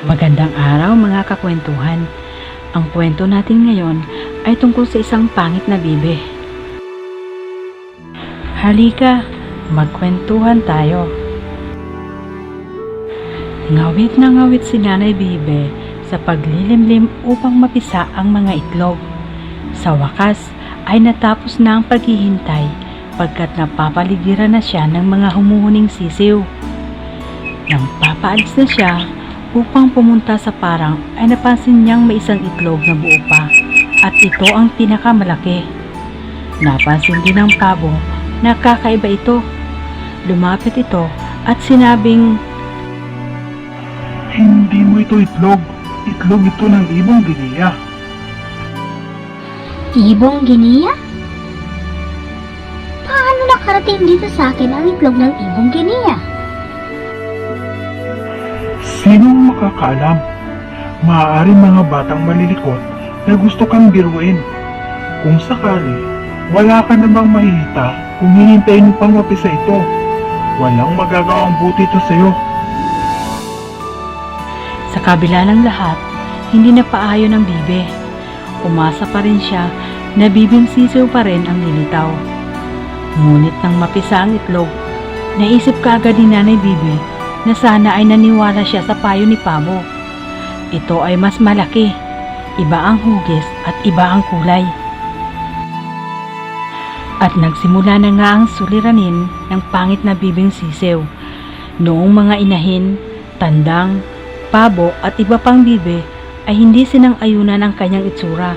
Magandang araw mga kakwentuhan. Ang kwento natin ngayon ay tungkol sa isang pangit na bibe. Halika, magkwentuhan tayo. Ngawit na ngawit si Nanay Bibe sa paglilimlim upang mapisa ang mga itlog. Sa wakas ay natapos na ang paghihintay pagkat napapaligiran na siya ng mga humuhuning sisiw. Nang papaalis na siya upang pumunta sa parang ay napansin niyang may isang itlog na buo pa at ito ang pinakamalaki. Napansin din ng pabo na kakaiba ito. Lumapit ito at sinabing Hindi mo ito itlog. Itlog ito ng ibong giniya. Ibong Giniya? Paano nakarating dito sa akin ang itlog ng Ibong Giniya? Sinong makakaalam? Maaari mga batang malilikot na gusto kang biruin. Kung sakali, wala ka namang mahihita kung hihintayin mo pang mapisa ito. Walang magagawang buti ito sa'yo. Sa kabila ng lahat, hindi na paayon ng bibe. Umasa pa rin siya na bibing pa rin ang lilitaw. Ngunit nang mapisa ang itlog, naisip kaagad ni Nanay Bibe na sana ay naniwala siya sa payo ni Pabo. Ito ay mas malaki, iba ang hugis at iba ang kulay. At nagsimula na nga ang suliranin ng pangit na bibing sisiw. Noong mga inahin, tandang, pabo at iba pang bibe ay hindi sinang-ayunan ang kanyang itsura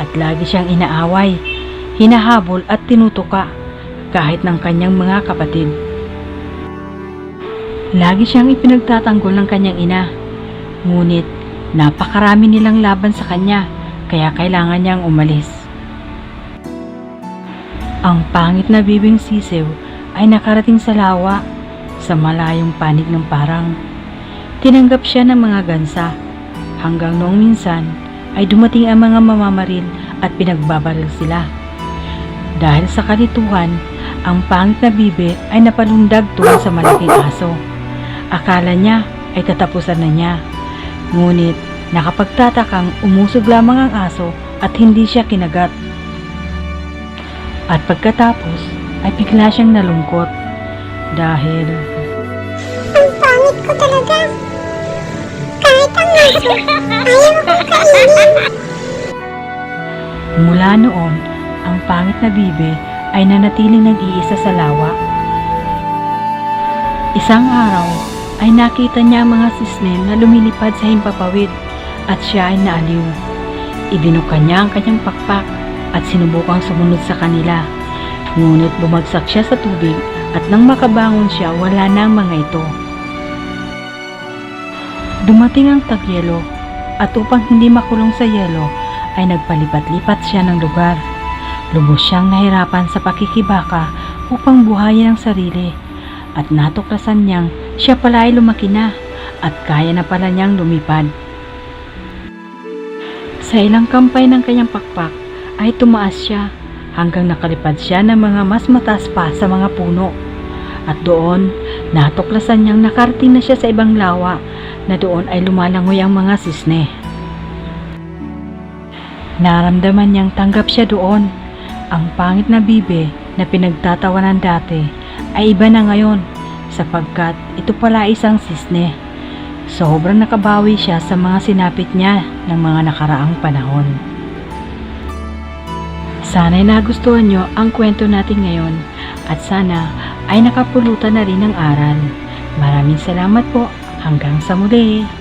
at lagi siyang inaaway, hinahabol at tinutuka kahit ng kanyang mga kapatid. Lagi siyang ipinagtatanggol ng kanyang ina, ngunit napakarami nilang laban sa kanya kaya kailangan niyang umalis. Ang pangit na bibing sisiw ay nakarating sa lawa sa malayong panig ng parang. Tinanggap siya ng mga gansa hanggang noong minsan ay dumating ang mga mamamaril at pinagbabaril sila. Dahil sa kalituhan, ang pangit na bibe ay napalundag tulad sa malaking aso. Akala niya ay katapusan na niya. Ngunit nakapagtatakang umusog lamang ang aso at hindi siya kinagat. At pagkatapos ay bigla siyang nalungkot dahil Ang pangit ko talaga. Kahit ang aso, ayaw akong kainin. Mula noon, ang pangit na bibe ay nanatiling nag-iisa sa lawa. Isang araw ay nakita niya ang mga sisne na lumilipad sa himpapawid at siya ay naaliw. Ibinuka niya ang kanyang pakpak at sinubukang sumunod sa kanila. Ngunit bumagsak siya sa tubig at nang makabangon siya wala na ang mga ito. Dumating ang tagyelo at upang hindi makulong sa yelo ay nagpalipat-lipat siya ng lugar. Lubos siyang nahirapan sa pakikibaka upang buhayin ang sarili at natuklasan niyang siya pala ay lumaki na at kaya na pala niyang lumipad. Sa ilang kampay ng kanyang pakpak ay tumaas siya hanggang nakalipad siya ng mga mas mataas pa sa mga puno. At doon, natuklasan niyang nakarating na siya sa ibang lawa na doon ay lumalangoy ang mga sisne. Naramdaman niyang tanggap siya doon. Ang pangit na bibe na pinagtatawanan dati ay iba na ngayon sapagkat ito pala isang sisne. Sobrang nakabawi siya sa mga sinapit niya ng mga nakaraang panahon. Sana'y nagustuhan nyo ang kwento natin ngayon at sana ay nakapulutan na rin ng aral. Maraming salamat po. Hanggang sa muli.